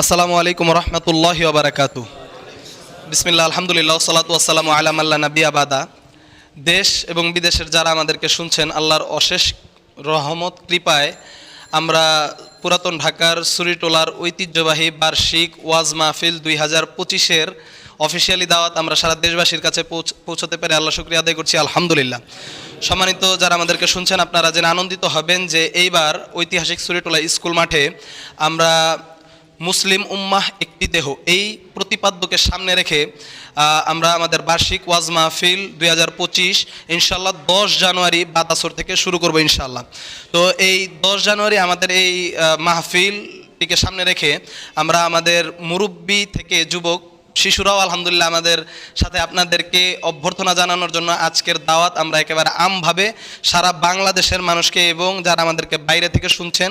আসসালামু আলাইকুম রহমতুল্লাহ বারাকাতু বিসমিল্লা আলহামদুলিল্লাহ সালাতু আসসালাম আলাম আল্লাহ নবী আবাদা দেশ এবং বিদেশের যারা আমাদেরকে শুনছেন, আল্লাহর অশেষ রহমত, কৃপায় আমরা পুরাতন ঢাকার সুরিটোলার ঐতিহ্যবাহী বার্ষিক ওয়াজ মাহফিল দুই হাজার পঁচিশের অফিসিয়ালি দাওয়াত আমরা সারা দেশবাসীর কাছে পৌঁছ- পৌঁছতে পেরে আল্লাহ শুক্রিয়া আদায় করছি, আলহামদুলিল্লাহ। সম্মানিত যারা আমাদেরকে শুনছেন, আপনারা যেন আনন্দিত হবেন যে এইবার ঐতিহাসিক সুরিটোলা স্কুল মাঠে আমরা মুসলিম উম্মাহ একটি দেহ। এই প্রতিপাদ্যকে সামনে রেখে আমরা আমাদের বার্ষিক ওয়াজ মাহফিল দুই হাজার পঁচিশ ইনশাল্লাহ দশ জানুয়ারি বাতাসর থেকে শুরু করব ইনশাল্লাহ তো এই দশ জানুয়ারি আমাদের এই মাহফিলটিকে সামনে রেখে আমরা আমাদের মুরব্বী থেকে যুবক শিশুরাও আলহামদুলিল্লাহ আমাদের সাথে আপনাদেরকে অভ্যর্থনা জানানোর জন্য আজকের দাওয়াত আমরা একেবারে আমভাবে সারা বাংলাদেশের মানুষকে এবং যারা আমাদেরকে বাইরে থেকে শুনছেন,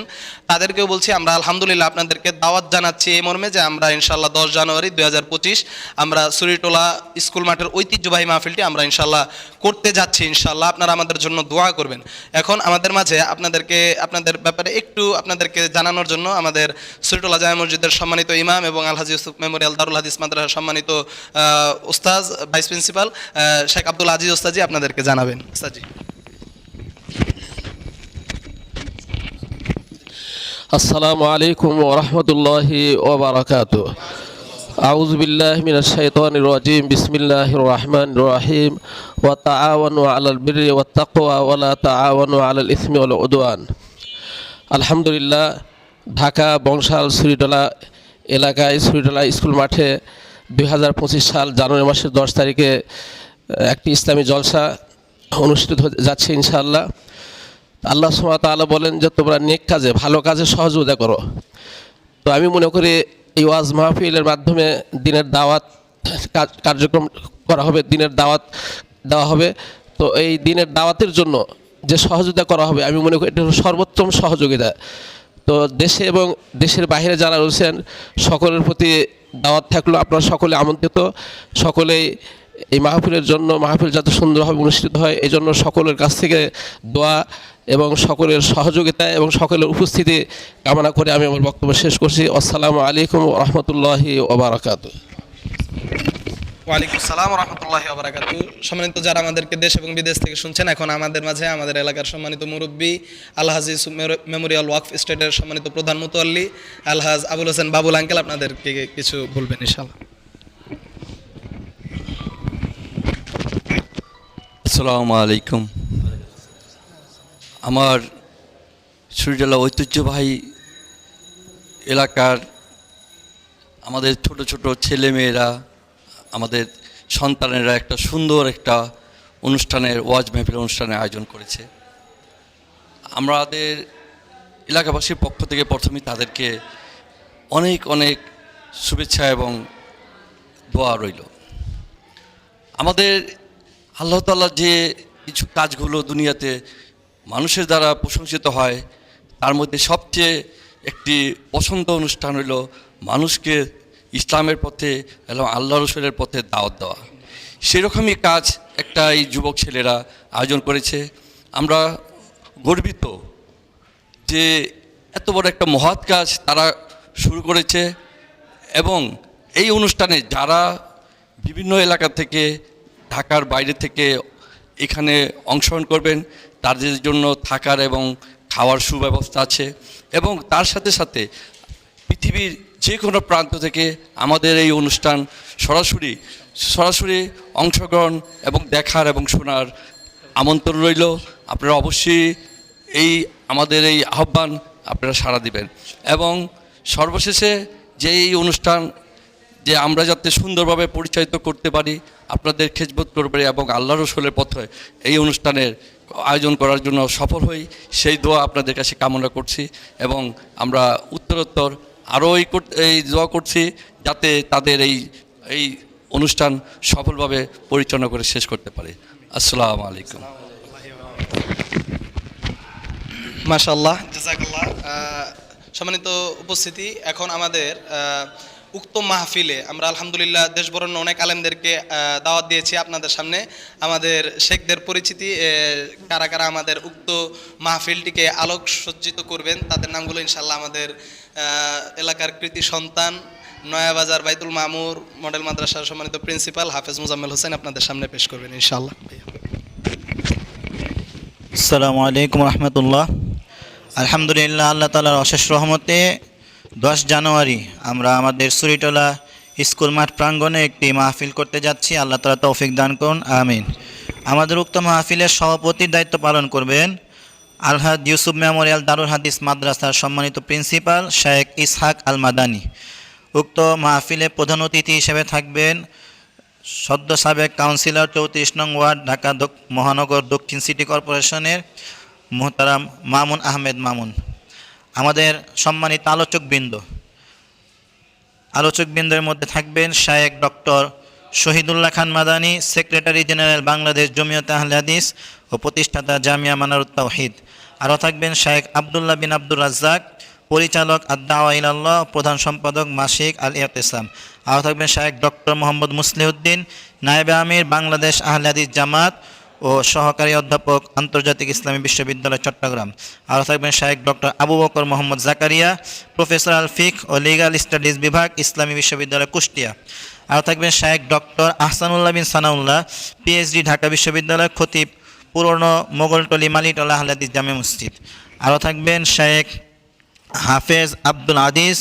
তাদেরকেও বলছি আমরা আলহামদুলিল্লাহ আপনাদেরকে দাওয়াত জানাচ্ছি এই মর্মে যে আমরা ইনশাল্লাহ দশ জানুয়ারি দু হাজার পঁচিশ আমরা সুরিটোলা স্কুল মাঠের ঐতিহ্যবাহী মাহফিলটি আমরা ইনশাল্লাহ করতে যাচ্ছি ইনশাল্লাহ আপনারা আমাদের জন্য দোয়া করবেন। এখন আমাদের মাঝে আপনাদেরকে, আপনাদের ব্যাপারে একটু আপনাদেরকে জানানোর জন্য আমাদের সুরিটোলা জামা মসজিদের সম্মানিত ইমাম এবং আলহাজ ইউসুফ মেমোরিয়াল দারুল হাদিস মাদ্রাসার সম্মানিত ওস্তাজ ভাইস প্রিন্সিপাল শেখ আব্দুল আজিজ ওস্তাজি আপনাদেরকে জানাবেন। ওস্তাজি আসসালামু আলাইকুম ওরহমতুল্লাহি ওবরাকাত আউজ বিল্লাহ মিনাশ শাইতানির রাজিম। বিসমিল্লাহির রহমানির রহিম। ওয়া তাআওয়ানু আলাল বিররি ওয়াত তাকওয়া ওয়া লা তাআওয়ানু আলাল ইসমি ওয়াল উদওয়ান। আলহামদুলিল্লাহ, ঢাকা বংশাল শ্রীডলা এলাকায় শ্রীডলা স্কুল মাঠে দু হাজার পঁচিশ সাল জানুয়ারি মাসের দশ তারিখে একটি ইসলামী জলসা অনুষ্ঠিত যাচ্ছে ইনশাআল্লাহ। আল্লাহ সুমা তাআলা বলেন যে, তোমরা নেক কাজে, ভালো কাজে সহযোগিতা করো। তো আমি মনে করি এই ওয়াজ মাহফিলের মাধ্যমে দিনের দাওয়াত কার্যক্রম করা হবে, দিনের দাওয়াত দেওয়া হবে। তো এই দিনের দাওয়াতের জন্য যে সহযোগিতা করা হবে, আমি মনে করি এটা সর্বোত্তম সহযোগিতা। তো দেশে এবং দেশের বাইরে যারা রয়েছেন, সকলের প্রতি দাওয়াত থাকল। আপনারা সকলে আমন্ত্রিত। সকলেই এই মাহফিলের জন্য, মাহফিল যাতে সুন্দরভাবে অনুষ্ঠিত হয় এই জন্য সকলের কাছ থেকে দোয়া এবং সকলের সহযোগিতা এবং সকলের উপস্থিতি কামনা করে আমি আমার বক্তব্য শেষ করছি। আসসালামু আলাইকুম রহমতুল্লাহি ওবরাকাত ওয়ালাইকুম সালাম রহমতুল্লাহ আবরাকাতু সম্মানিত যারা আমাদেরকে দেশ এবং বিদেশ থেকে শুনছেন, এখন আমাদের মাঝে আমাদের এলাকার সম্মানিত মুরব্বী, আলহাজ মেমোরিয়াল ওয়াকফ স্টেটের সম্মানিত প্রধান মুতোয়াল্লি, আলহাজ আবুল হোসেন বাবুল আঙ্কেল আপনাদেরকে কিছু বলবেন ইনশাল্লাহ আসসালামু আলাইকুম। আমার সুরিজলা ঐতিহ্যবাহী এলাকার আমাদের ছোট ছোট ছেলে মেয়েরা আমাদের সন্তানেরা একটা সুন্দর একটা অনুষ্ঠানের, ওয়াজ মেহফিল অনুষ্ঠানের আয়োজন করেছে। আমাদের এলাকাবাসীর পক্ষ থেকে প্রথমেই তাদেরকে অনেক অনেক শুভেচ্ছা এবং দোয়া রইল। আমাদের আল্লাহ তাআলা যে কিছু কাজগুলো দুনিয়াতে মানুষের দ্বারা প্রশংসিত হয়, তার মধ্যে সবচেয়ে একটি পছন্দ অনুষ্ঠান হলো মানুষকে ইসলামের পথে এবং আল্লাহ রসুলের পথে দাওয়াত দেওয়া। সেরকমই কাজ একটা এই যুবক ছেলেরা আয়োজন করেছে। আমরা গর্বিত যে এত বড় একটা মহৎ কাজ তারা শুরু করেছে এবং এই অনুষ্ঠানে যারা বিভিন্ন এলাকা থেকে, ঢাকার বাইরে থেকে এখানে অংশগ্রহণ করবেন, তাদের জন্য থাকার এবং খাওয়ার সুব্যবস্থা আছে এবং তার সাথে সাথে পৃথিবীর যে কোনো প্রান্ত থেকে আমাদের এই অনুষ্ঠান সরাসরি সরাসরি অংশগ্রহণ এবং দেখার এবং শোনার আমন্ত্রণ রইল। আপনারা অবশ্যই এই, আমাদের এই আহ্বান আপনারা সাড়া দিবেন। এবং সর্বশেষে যে এই অনুষ্ঠান, যে আমরা যাতে সুন্দরভাবে পরিচালিত করতে পারি, আপনাদের খেজবোধ করবে এবং আল্লাহ রসুলের পথে এই অনুষ্ঠানের আয়োজন করার জন্য সফল হই, সেই দোয়া আপনাদের কাছে কামনা করছি এবং আমরা উত্তরোত্তর আরও এই এই দোয়া করছি যাতে তাদের এই এই অনুষ্ঠান সফলভাবে পরিচালনা করে শেষ করতে পারে। আসসালামু আলাইকুম। মাশাল্লাহ জাজাকাল্লাহ। সম্মানিত উপস্থিতি এখন আমাদের উক্ত মাহফিলে আমরা আলহামদুলিল্লাহ দেশবরণ্য অনেক আলেমদেরকে দাওয়াত দিয়েছি আপনাদের সামনে। আমাদের শেখদের পরিচিতি কারা কারা আমাদের উক্ত মাহফিলটিকে আলোক সজ্জিত করবেন তাদের নামগুলো ইনশাল্লাহ আমাদের এলাকার কৃতি সন্তান নয়াবাজার বাইতুল মামুর মডেল মাদ্রাসার সম্মানিত প্রিন্সিপাল হাফেজ মুজাম্মেল হোসেন আপনাদের সামনে পেশ করবেন, ইনশাআল্লাহ। আসসালামু আলাইকুম রহমতুল্লাহ। আলহামদুলিল্লাহ, আল্লাহ তালার অশেষ রহমতে দশ জানুয়ারি আমরা আমাদের সুরিটোলা স্কুল মাঠ প্রাঙ্গণে একটি মাহফিল করতে যাচ্ছি। আল্লাহ তালা তৌফিক দান করুন, আমিন। আমাদের উক্ত মাহফিলের সভাপতির দায়িত্ব পালন করবেন আলহাদ ইউসুফ মেমোরিয়াল দারুল হাদিস মাদ্রাসার সম্মানিত প্রিন্সিপাল শেখ ইসহাক আল মাদানি উক্ত মাহফিলে প্রধান অতিথি হিসেবে থাকবেন সদ্য সাবেক কাউন্সিলর চৌত্রিশ নং ওয়ার্ড, ঢাকা মহানগর দক্ষিণ সিটি কর্পোরেশনের মোহতারাম মামুন আহমেদ মামুন। আমাদের সম্মানিত আলোচকবৃন্দ। আলোচকবৃন্দের মধ্যে থাকবেন Shaikh doctor Shahidullah Khan Madani, secretary general Bangladesh Jamiyat Ahle Hadis ও প্রতিষ্ঠাতা জামিয়া মানারুত তাওহিদ। আরও থাকবেন শায়েক আবদুল্লাহ বিন আব্দুর রাজ্জাক, পরিচালক আদাওয়া ইলাল্লাহ, প্রধান সম্পাদক মাসিক আল ইয়তেসাম আরও থাকবেন শায়েক ডক্টর মোহাম্মদ মুসলিউদ্দিন নায়েবে আমির, বাংলাদেশ আহলে হাদিস জামাত ও সহকারী অধ্যাপক আন্তর্জাতিক ইসলামী বিশ্ববিদ্যালয়, চট্টগ্রাম। আরও থাকবেন শাহেক ডক্টর আবু বকর মোহাম্মদ জাকারিয়া, প্রফেসর আল ফিক ও লিগাল স্টাডিজ বিভাগ, ইসলামী বিশ্ববিদ্যালয়, কুষ্টিয়া। আরও থাকবেন শাহেক ডক্টর আহসানুল্লাহ বিন সানাউল্লাহ পিএইচডি ঢাকা বিশ্ববিদ্যালয় খতিব, পুরনো মোগলটলি মালিটলা আহলাদিস জামে মসজিদ। আরও থাকবেন শাহেক হাফেজ আব্দুল আদিস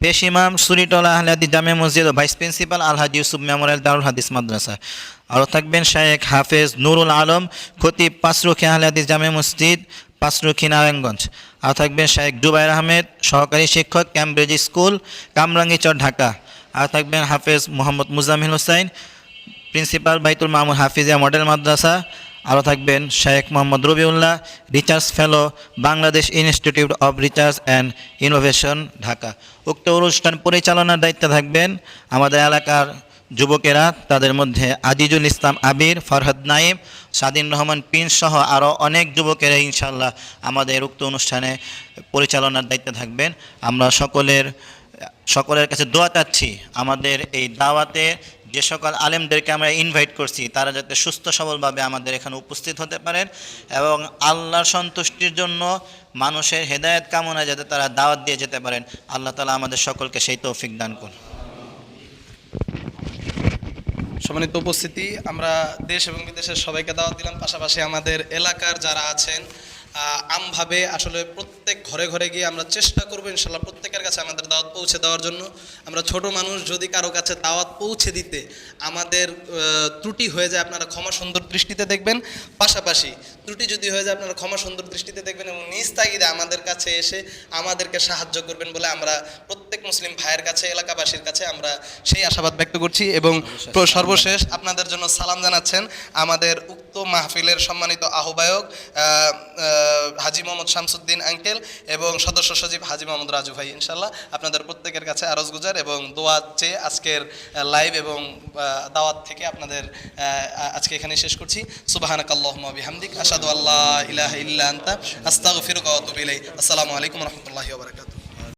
পেশ ইমাম সুরিটলা আহলাদি জামে মসজিদ ও vice principal Alhaj Yusuf memorial Darul Hadis মাদ্রাসা। আরও থাকবেন শায়েখ হাফেজ নুরুল আলম, খতিব পাঁচরুখি আহলাদিস জামে মসজিদ পাঁচরুখি নারায়ণগঞ্জ। আর থাকবেন শায়েখ জুবাইর আহমেদ, সহকারী শিক্ষক ক্যামব্রিজ স্কুল কামরাঙ্গিচর, ঢাকা। আর থাকবেন হাফেজ মোহাম্মদ মুজামিল হোসাইন, প্রিন্সিপাল বাইতুল মামুন হাফিজিয়া মডেল মাদ্রাসা। আরও থাকবেন Sheikh Mohammad Rabiullah research fellow, Bangladesh institute of research and innovation, Dhaka. উক্ত অনুষ্ঠান পরিচালনার দায়িত্বে থাকবেন আমাদের এলাকার যুবকেরা, তাদের মধ্যে আজিজুল ইসলাম আবির, ফরহাদ নাইম, স্বাধীন রহমান পিন সহ আরও অনেক যুবকেরা ইনশাল্লাহ আমাদের উক্ত অনুষ্ঠানে পরিচালনার দায়িত্বে থাকবেন। আমরা সকলের সকলের কাছে দোয়া চাচ্ছি, আমাদের এই দাওয়াতে যে সকল আলেমদেরকে আমরা ইনভাইট করছি, তারা যাতে সুস্থ সবলভাবে আমাদের এখানে উপস্থিত হতে পারেন এবং আল্লাহর সন্তুষ্টির জন্য মানুষের হেদায়েত কামনায় যাতে তারা দাওয়াত দিয়ে যেতে পারেন। আল্লাহ তালা আমাদের সকলকে সেই তৌফিক দান করুন। সম্মানিত উপস্থিতি, আমরা দেশ এবং বিদেশের সবাইকে দাওয়াত দিলাম। পাশাপাশি আমাদের এলাকার যারা আছেন আমভাবে আসলে প্রত্যেক ঘরে ঘরে গিয়ে আমরা চেষ্টা করব ইনশাল্লাহ প্রত্যেকের কাছে আমাদের দাওয়াত পৌঁছে দেওয়ার জন্য। আমরা ছোট মানুষ যদি কারও কাছে দাওয়াত পৌঁছে দিতে আমাদের ত্রুটি হয়ে যায় আপনারা ক্ষমা সুন্দর দৃষ্টিতে দেখবেন। পাশাপাশি ত্রুটি যদি হয়ে যায় আপনারা ক্ষমা সুন্দর দৃষ্টিতে দেখবেন এবং নিজ তাগিদে আমাদের কাছে এসে আমাদেরকে সাহায্য করবেন বলে আমরা প্রত্যেক মুসলিম ভাইয়ের কাছে এলাকাবাসীর কাছে আমরা সেই আশাবাদ ব্যক্ত করছি এবং সর্বশেষ আপনাদের জন্য সালাম জানাচ্ছেন আমাদের উক্ত মাহফিলের সম্মানিত আহ্বায়ক আহ, আহ, হাজি মোহাম্মদ শামসুদ্দিন আঙ্কেল। এবং সদস্য সচিব হাজি মোহাম্মদ রাজু ভাই ইনশাল্লাহ আপনাদের প্রত্যেকের কাছে আরজ গুজার এবং দোয়া চেয়ে আজকের লাইভ এবং দাওয়াত থেকে আপনাদের আজকে এখানে শেষ করছি। সুবাহানাক আল্লাহুম্মা বিহামদিক আসাদু আল্লাহ ইলাহা ইল্লা আস্তাগফিরুকা আসসালামু আলাইকুম ওয়া